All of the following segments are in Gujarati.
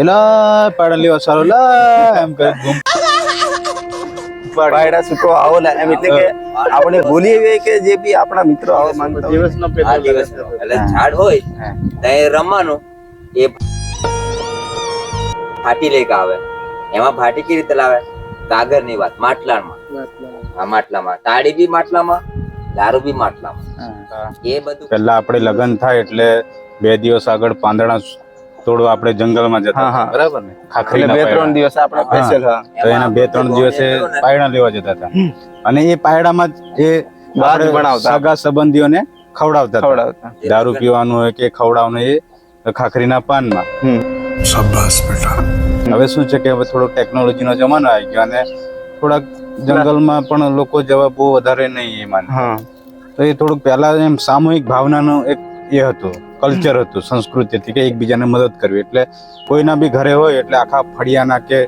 એલા પાડન લેવા સારો લા એમ કરે બૂમ પાડા સુકો આવો ને એમ એટલે કે આપણે ભૂલી ગઈ કે જે બી આપણા મિત્રો આવો માંગતા હોય. પેલો દિવસ એટલે ઝાડ હોય ત્યાં રમવાનો એ ફાટી લેક આવે. એમાં ફાટી કેવી રીતે લાવે? કાગળની વાત માટલામાં. હા માટલામાં. તાળી બી માટલામાં દારૂ બી માટલામાં. એ બધું પેલા આપણે લગ્ન થાય એટલે બે દિવસ આગળ પાંદડા તોડવા આપણે જંગલમાં જતા બરાબર ને? ખાખરી બે ત્રણ દિવસ આપણે સ્પેશિયલ તો એના બે ત્રણ દિવસે પાયડા લેવા જતા હતા. અને એ પાયડામાં જે સગા સંબંધીઓને ખવડાવતા ખવડાવતા. દારૂ પીવાનું હોય કે ખવડાવવાનું એ ખાખરીના પાનમાં. હમ. હવે શું છે કે હવે થોડો ટેકનોલોજીનો જમાનો આવી ગયો અને થોડાક જંગલમાં પણ લોકો જવા બહુ વધારે નહીં એ માને. તો એ થોડુંક પહેલા એમ સામૂહિક ભાવનાનો એક એ હતું. કલ્ચર હતું સંસ્કૃતિ હતી કે એકબીજાને મદદ કરવી. એટલે કોઈના બી ઘરે હોય એટલે આખા ફળિયાના કે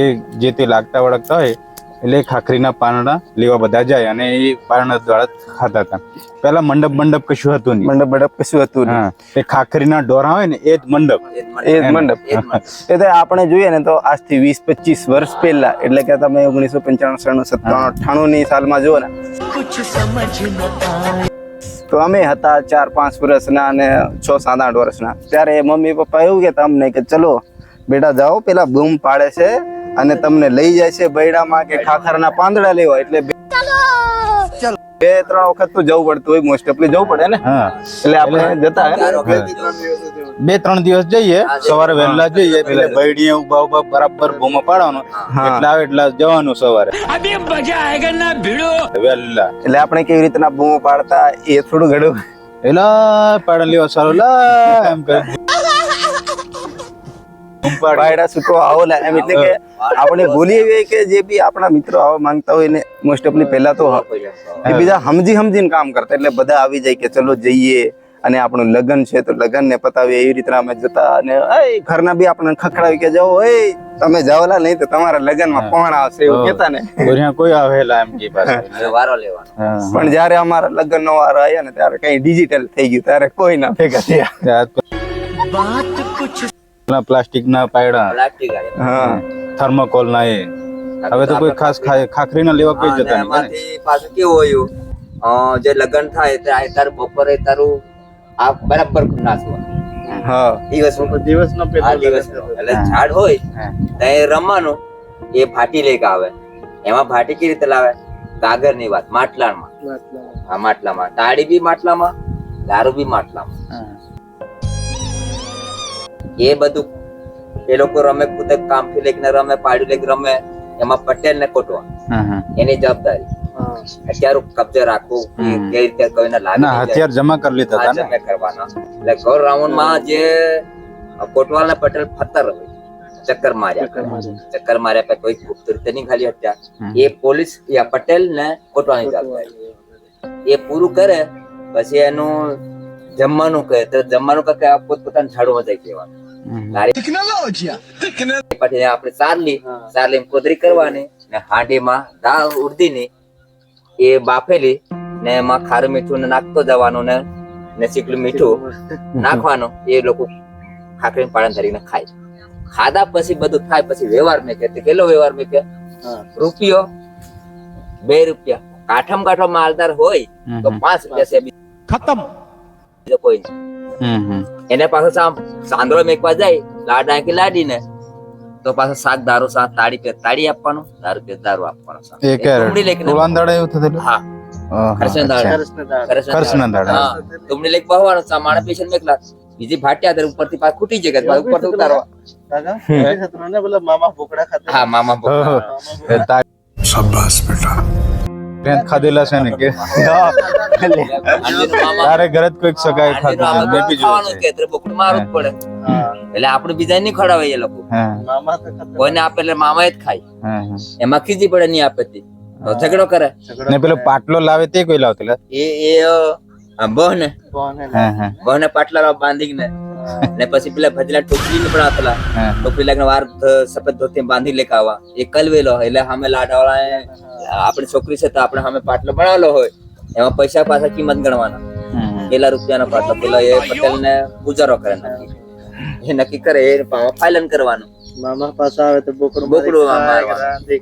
એ જે તે લાગતા વળગતા હોય એટલે એ ખાખરીના પાંદડા લેવા બધા જાય અને એ પાંદડા દ્વારા ખાતા હતા. પેલા મંડપ મંડપ કશું હતું નહીં. મંડપ મંડપ કશું હતું નહીં. હા એ ખાખરીના ડોરા હોય ને એ જ મંડપ. એ જ મંડપ એ જ તો આપણે જોઈએ ને તો આજથી વીસ પચીસ વર્ષ પહેલા એટલે કે તમે ઓગણીસો પંચાણું સત્તાણું સત્તાણું અઠ્ઠાણું ની સાલમાં જુઓ ને. તો અમે હતા ચાર પાંચ વર્ષના અને છ સાત આઠ વર્ષના. ત્યારે મમ્મી પપ્પા એવું કે અમને કે ચલો બેટા જાઓ પેલા બૂમ પાડે છે અને તમને લઈ જાય છે બૈડામાં કે ખાખરના પાંદડા લેવા. એટલે બે બે ત્રણ વખત તો જવું પડતું હોય મોસ્ટ ઓફલી જવું પડે ને? હા. એટલે આપણે જતા. બે ત્રણ દિવસ જઈએ સવારે વહેલા જઈએ એટલે બૈડીએ ઊભા ઊભા બરાબર ભૂમો પાડવાનો. એટલા એટલા આવે એટલે જવાનું સવારે. વહેલા. એટલે આપણે કેવી રીતના ભૂમો પાડતા એ થોડું ઘણું? એલા પાડા લેવા સારો લા એમ કરે. પાયડા છૂટો આવો એમ એટલે કે આપણે ભૂલી જઈએ કે જે બી આપણા મિત્રો આવવા માંગતા હોય ને મોસ્ટ ઓફલી પહેલા તો એ બીજા સમજી સમજીને કામ કરતા. એટલે બધા આવી જાય કે ચલો જઈએ અને આપણું લગ્ન છે તો લગ્ન ને પતાવીએ. એવી રીતના અમે જતા અને ઘરના બી આપણને ખખડાવી કે જાઓ. એ તમે જાવલા નહીં તો તમારા લગ્નમાં કોણ આવશે એવું કેતા ને. કોઈ આવેલા એમ કે વારો લેવાનો. પણ જયારે અમારા લગ્ન નો વારો આવ્યા ને ત્યારે કઈ ડિજિટલ થઈ ગયું. ત્યારે કોઈ ના ભેગા થયા. ત્યાં પેલા પ્લાસ્ટિકના પાયડા. પ્લાસ્ટિક હા. થર્મોકોલ ના એ. હવે તો કોઈ ખાસ ખાખરી ના લેવા કોઈ જતા નહીં પાછું કેવું હોયું જે લગ્ન થાય ત્યારે તારું બપોરે તારું આ બરાબર નાચવાનું હા. દિવસ દિવસ નો દિવસ એટલે ઝાડ હોય હા. ત્યાં રમવાનું એ ફાટી લઈ આવે. એમાં ફાટી કેવી રીતે લાવે? કાગળની વાત માટલામાં. હા માટલામાં. તાળી બી માટલામાં દારૂ બી માટલામાં. એ બધું એ લોકો રમે કુદે કામથી લઈને રમે પાડી લઈને રમે એમાં પટેલ ને કોટવા એની જવાબદારી. અત્યારે કબજે રાખવું કે કઈ રીતે કોઈને લાગે ના હથિયાર જમા કરી લીધા હતા ને. કરવાના. એટલે ગૌર રાઉન્ડમાં જે કોટવાલ ને પટેલ ફતર હોય ચક્કર માર્યા ચક્કર માર્યા. પછી કોઈ ગુપ્ત રીતે નહીં ખાલી હત્યા. એ પોલીસ યા પટેલ ને કોટવાની જવાબદારી. એ પૂરું કરે પછી એનું જમવાનું કહે તો જમવાનું કહે કે આ પોતપોતાના ઝાડુમાં જઈ કહેવાનું. પછી આપણે સારલી સારલી કોદરી કરવાની ને હાંડીમાં દાળ ઉડદીની એ બાફેલી ને એમાં ખારું મીઠું ને નાખતો જવાનું ને ને ચીકલું મીઠું નાખવાનું એ લોકો ખાખરી પાણી ધરીને ખાય. ખાધા પછી બધું થાય પછી વ્યવહાર મેં કે કેટલો વ્યવહાર મેં કે રૂપિયો બે રૂપિયા. કાઠમ કાઠો માલદાર હોય તો પાંચ રૂપિયા છે ખતમ કોઈ. નહીં. એને પાછો સાંદળો મેકવા જાય લાડ આંકી લાડીને તો પાછો શાક દારૂ સાત તાળી પે તાળી આપવાનું દારૂ પે દારૂ આપવાનો. એ કે ટોળાના એવું થતું હા. તુમડી લઈને બહવાનો સામાણે પેશન્ટ મેકલા. બીજી ફાટ્યા ત્યારે ઉપરથી પાછું ખૂટી જાય પાછ ઉપર ઉતારવા. હા મામા ભોકડા. શાબાશ એ તા- ખાધેલા છે ને કે તારે ઘરે કોઈક સગાઈ ખાધું. મેં બી જોયું છે. બોકડું મારવું જ પડે. એટલે આપણે બીજા નહીં ખડાવે એ લોકો. કોઈને આપે એટલે મામા જ ખાય. એમાં ખીજી પડે નહીં આપે તે. ઝઘડો કરે. ને પેલો પાટલો લાવે તે કોઈ લાવતો એ એ બહને. હા હા. બહુ ને પાટલા બાંધીને. ને પછી પેલા ભજલા ટોપલી ને પણ આપેલા ટોપલી લાગીને વાર સફેદ ધોતી બાંધી લેકે આવા. એ કલવેલો એટલે સામે લાડાવાળા આપણી છોકરી છે તો આપણે સામે પાટલો બનાવેલો હોય. એમાં પૈસા પાછા કિંમત ગણવાના. પેલા પેલા રૂપિયાનો પાટલો પેલા એ પટેલ ને ગુજારો કરે નક્કી. એ નક્કી કરે એ ફાઇલન કરવાનું. મામા પાસે આવે તો બોકડું બોકડું ખાય,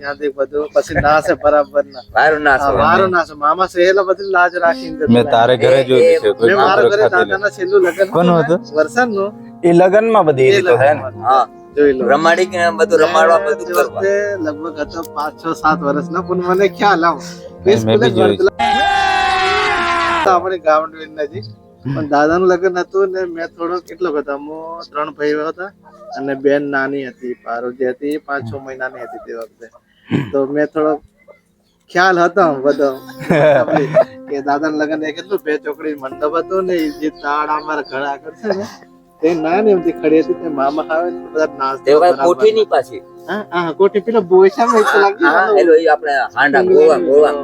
ગાંધી બધું. પછી નાસે બરાબર ના વારું નાસે વારો નાસે. મામા સહેલા બધી લાજ રાખીને જતા મેં તારે ઘરે જોયું છે કોઈ મેં મારા ઘરે દાદાના છેલ્લું લગન કોનું હતું? ને, વરસાદનું, એ લગનમાં બધી એ રીતો હે ને? હા. રમાડી કે બધું રમાડવા બધું કરવા? લગભગ હતો પાંચ છ સાત વર્ષનો પણ મને ખ્યાલ આવ. મેં આપણે ગાવંડવેલ નજીક. પણ દાદાનું લગ્ન હતું ને મેં થોડો કેટલો હતો? મો ત્રણ ભાઈઓ હતા. અને બેન નાની હતી પાર્વતી હતી પાંચ છ મહિનાની હતી તે વખતે. તો મેં થોડો ખ્યાલ હતો બધો. કે દાદાનું લગ્ન એ કેટલું બે ચોકડી મંડપ હતો ને જે તાળ અમારા ઘણા કરશે ને તે નાની એમથી ખડી હતી તે મામા આવે ને બધા નાસ્તા નાચતા કોઠી ની પાછી. હા હા કોઠી પેલા બોયસા માં લાગી આપણે હાંડા ગોવા ગોવા.